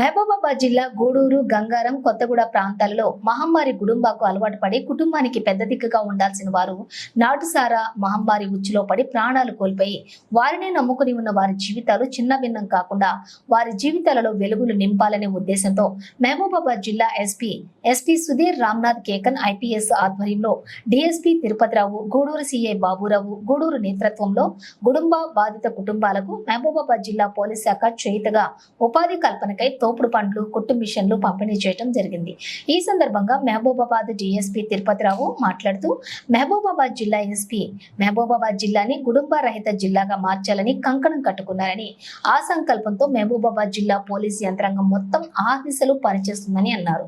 మహబూబాబాద్ జిల్లా గూడూరు గంగారం కొత్తగూడ ప్రాంతాలలో మహమ్మారి గుడుంబాకు అలవాటు పడి కుటుంబానికి పెద్ద దిక్కుగా ఉండాల్సిన వారు నాటుసారా మహమ్మారి ఉచ్చులో పడి ప్రాణాలు కోల్పోయి వారినే నమ్ముకుని ఉన్న వారి జీవితాలు చిన్న భిన్నం కాకుండా వారి జీవితాలలో వెలుగులు నింపాలనే ఉద్దేశంతో మహబూబాబాద్ జిల్లా SP SP Sudhir Ramnath Kekan IPS ఆధ్వర్యంలో డిఎస్పీ తిరుపతిరావు గూడూరు సీఐ బాబురావు గూడూరు నేతృత్వంలో గుడుంబ బాధిత కుటుంబాలకు మహబూబాబాద్ జిల్లా పోలీస్ శాఖ చేయుతగా ఉపాధి కల్పనకై తోపుడు పండ్లు కుట్టు మిషన్లు పంపిణీ చేయడం జరిగింది. ఈ సందర్భంగా మహబూబాబాద్ డిఎస్పీ తిరుపతిరావు మాట్లాడుతూ మహబూబాబాద్ జిల్లా ఎస్పీ మహబూబాబాద్ జిల్లాని గుడుంబ రహిత జిల్లాగా మార్చాలని కంకణం కట్టుకున్నారని ఆ సంకల్పంతో మహబూబాబాద్ జిల్లా పోలీస్ యంత్రాంగం మొత్తం ఆ దిశలో పనిచేస్తుందని అన్నారు.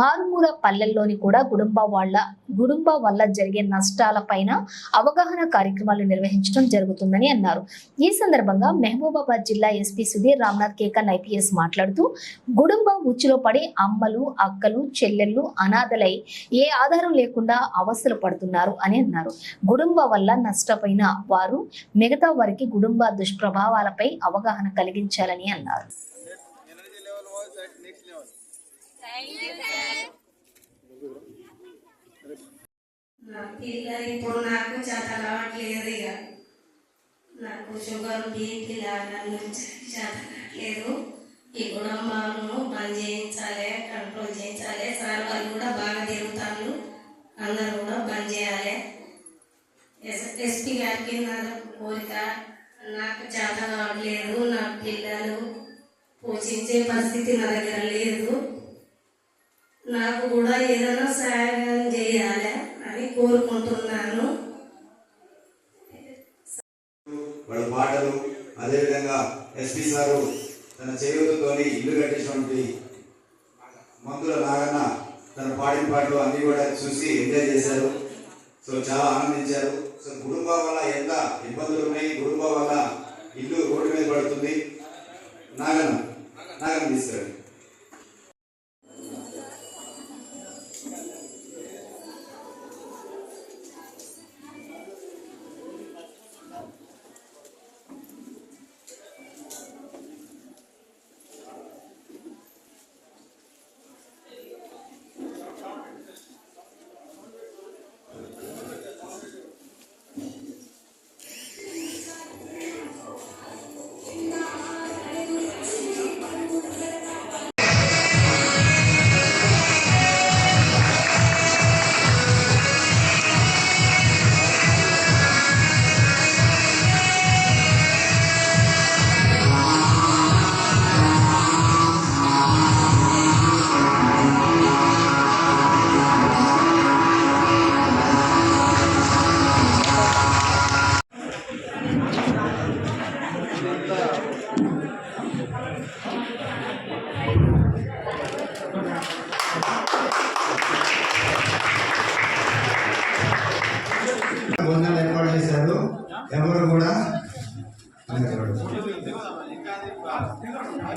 మారుమూల పల్లెల్లోని కూడా గుడుంబ వాళ్ళ గుడుంబ వల్ల జరిగే నష్టాలపైన అవగాహన కార్యక్రమాలు నిర్వహించడం జరుగుతుందని అన్నారు. ఈ సందర్భంగా మహబూబాబాద్ జిల్లా ఎస్పీ సుధీర్ రామ్నాథ్ కేకన్ ఐపీఎస్ మాట్లాడుతూ గుడుంబ ఉచ్చులో పడి అమ్మలు అక్కలు చెల్లెళ్ళు అనాథలై ఏ ఆధారం లేకుండా అవస్థలు పడుతున్నారు అని అన్నారు. గుడుంబ వల్ల నష్టపోయిన వారు మిగతా వారికి గుడుంబ దుష్ప్రభావాలపై అవగాహన కలిగించాలని అన్నారు. ఇప్పుడు నాకు చేత కావట్లేదు ఇక నాకు షుగర్ బీపీ లాగా చేత కావట్లేదు ఈ గుణమాలను బంద్ చేయించాలి కంట్రోల్ చేయించాలి సార్ వాళ్ళు కూడా బాగా తిరుగుతారు. అందరూ కూడా బంద్ చేయాలి. ఎస్ ఎస్పీ గారికి నా కోరిక నాకు చేత కావట్లేదు నా పిల్లలు పోషించే పరిస్థితి నా దగ్గర లేదు. నాకు కూడా ఏదైనా సహాయం చేయాలి అని కోరుకుంటున్నాను. వాళ్ళ పాటలు అదేవిధంగా ఎస్పీ సారు తన చేయూతతోని ఇల్లు కట్టించినటువంటి మందుల నాగన్న తన పాడిన పాటలు అన్నీ కూడా చూసి ఎంజాయ్ చేశారు. సో చాలా ఆనందించారు. సో కుటుంబం వల్ల ఎంత ఇబ్బందులు ఉన్నాయి కుటుంబం వల్ల ఇల్లు రోడ్డు మీద పడుతుంది. నాగన్న నాగన్న తీసుకురండి.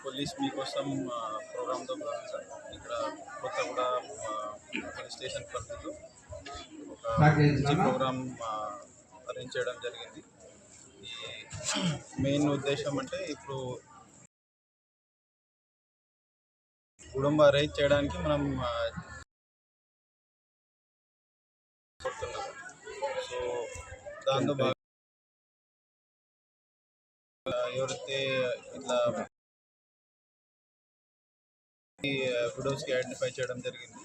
పోలీస్ మీకోసం భాగంగా సార్ ఇక్కడ కొత్తగూడ ఆ, పోలీస్ స్టేషన్ పరిధిలో ఒక ప్రోగ్రామ్ అరేంజ్ చేయడం జరిగింది. ఈ మెయిన్ ఉద్దేశం అంటే ఇప్పుడు కుటుంబ రైత్ చేయడానికి మనం సో దాంతో ఎవరైతే ఇట్లా ఈ విడోస్కి ఐడెంటిఫై చేయడం జరిగింది.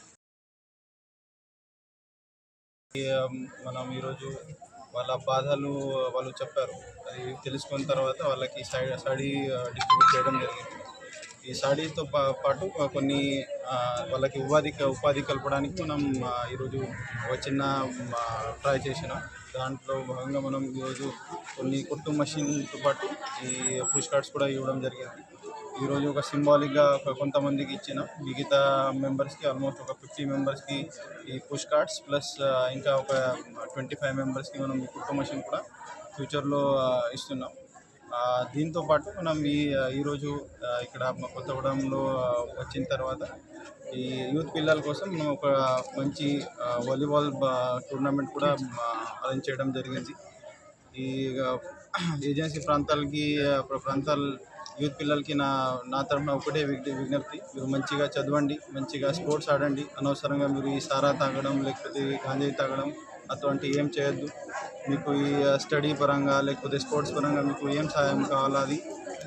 మనం ఈరోజు వాళ్ళ బాధలు వాళ్ళు చెప్పారు. అది తెలుసుకున్న తర్వాత వాళ్ళకి సాడీ స్టడీ డిస్ట్రిబ్యూట్ చేయడం జరిగింది. ఈ సాడీతో పా- పాటు కొన్ని వాళ్ళకి ఉపాధి ఉపాధి కల్పడానికి మనం ఈరోజు ఒక చిన్న ట్రై చేసినాం. దాంట్లో భాగంగా మనం ఈరోజు కొన్ని కొట్టు మషిన్తో పాటు ఈ పుష్ కార్డ్స్ కూడా ఇవ్వడం జరిగింది. ఈరోజు ఒక సింబాలిక్గా ఒక కొంతమందికి ఇచ్చిన మిగతా మెంబర్స్కి ఆల్మోస్ట్ ఒక ఫిఫ్టీ మెంబర్స్కి ఈ పుష్ కార్డ్స్ ప్లస్ ఇంకా ఒక ట్వంటీ ఫైవ్ మెంబర్స్కి మనం ఈ కుట్టు మషిన్ కూడా ఫ్యూచర్లో ఇస్తున్నాం. దీంతోపాటు దీంతో పాటు మనం ఈ ఈరోజు ఇక్కడ కొత్తగూడెంలో వచ్చిన తర్వాత ఈ యూత్ పిల్లల కోసం ఒక మంచి వాలీబాల్ టోర్నమెంట్ కూడా అరేంజ్ చేయడం జరిగింది. ఈ ఏజెన్సీ ప్రాంతాలకి ప్రాంతాల యూత్ పిల్లలకి నా నా తరఫున ఒకటే విజ్ఞప్తి. మీరు మంచిగా చదవండి మంచిగా స్పోర్ట్స్ ఆడండి. అనవసరంగా మీరు ఈ సారా తాగడం లేకపోతే గాంధీ గాంజాయి తాగడం అటువంటి ఏం చేయొద్దు. మీకు ఈ స్టడీ పరంగా లేకపోతే స్పోర్ట్స్ పరంగా మీకు ఏం సహాయం కావాలో అది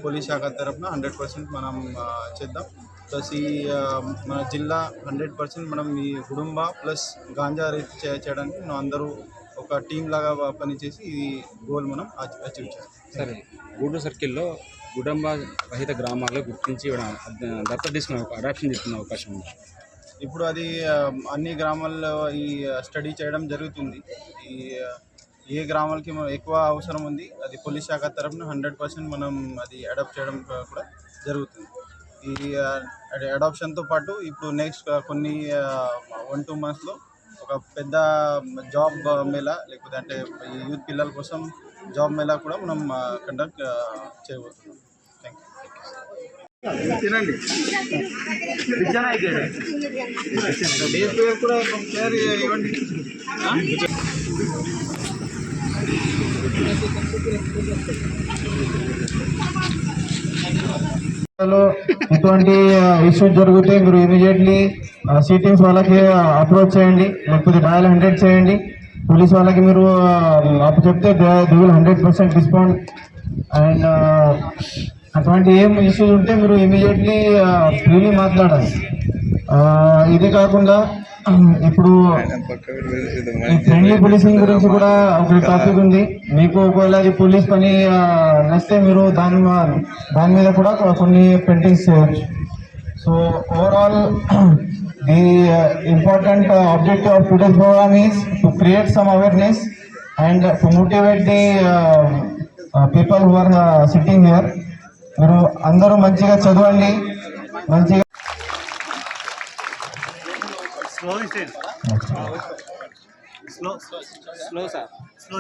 పోలీస్ శాఖ తరఫున హండ్రెడ్ పర్సెంట్ మనం చేద్దాం. ప్లస్ ఈ మన జిల్లా హండ్రెడ్ పర్సెంట్ మనం ఈ కుటుంబ ప్లస్ గాంజా రైతు చేయడానికి మనం అందరూ ఒక టీం లాగా పనిచేసి ఈ గోల్ మనం అచీవ్ చేస్తాం. సరే. గూడూరు సర్కిల్లో కుటుంబ రహిత గ్రామాల్లో గుర్తించి ఇవ్వడం దత్తత తీసుకునే అడాప్షన్ తీసుకునే అవకాశం ఉంది. ఇప్పుడు అది అన్ని గ్రామాల్లో ఈ స్టడీ చేయడం జరుగుతుంది. ఈ ఏ గ్రామాలకి మనం ఎక్కువ అవసరం ఉంది అది పోలీస్ శాఖ తరఫున హండ్రెడ్ పర్సెంట్ మనం అది అడాప్ట్ చేయడం కూడా జరుగుతుంది. ఈ అడాప్షన్తో పాటు ఇప్పుడు నెక్స్ట్ కొన్ని వన్ టూ మంత్స్లో ఒక పెద్ద జాబ్ మేళా లేకపోతే అంటే ఈ యూత్ పిల్లల కోసం జాబ్ మేళా కూడా మనం కండక్ట్ చేయబోతున్నాం. డేస్ పేరు కూడా షేర్ ఇవ్వండి. ఇటువంటి ఇష్యూస్ జరిగితే మీరు ఇమీడియట్లీ సిటీస్ వాళ్ళకి అప్రోచ్ చేయండి. లేకపోతే డయల్ హండ్రెడ్ చేయండి. పోలీస్ వాళ్ళకి మీరు అప్పు చెప్తే they will hundred percent discount and అటువంటి ఏం ఇష్యూస్ ఉంటే మీరు ఇమీడియట్లీ ఫ్రీలీ మాట్లాడాలి. ఇది కాకుండా ఇప్పుడు ఫ్రెండ్లీ పోలీసింగ్ గురించి కూడా ఒక టాపిక్ ఉంది. మీకు ఒకవేళ అది పోలీస్ పని నచ్చితే మీరు దాని దాని మీద కూడా కొన్ని పెయింటింగ్స్ చేయవచ్చు so overall the important objective of today's programme is to create some awareness and to motivate the people who are sitting here మీరు అందరూ మంచిగా చదవండి మంచిగా స్లో సార్ స్లో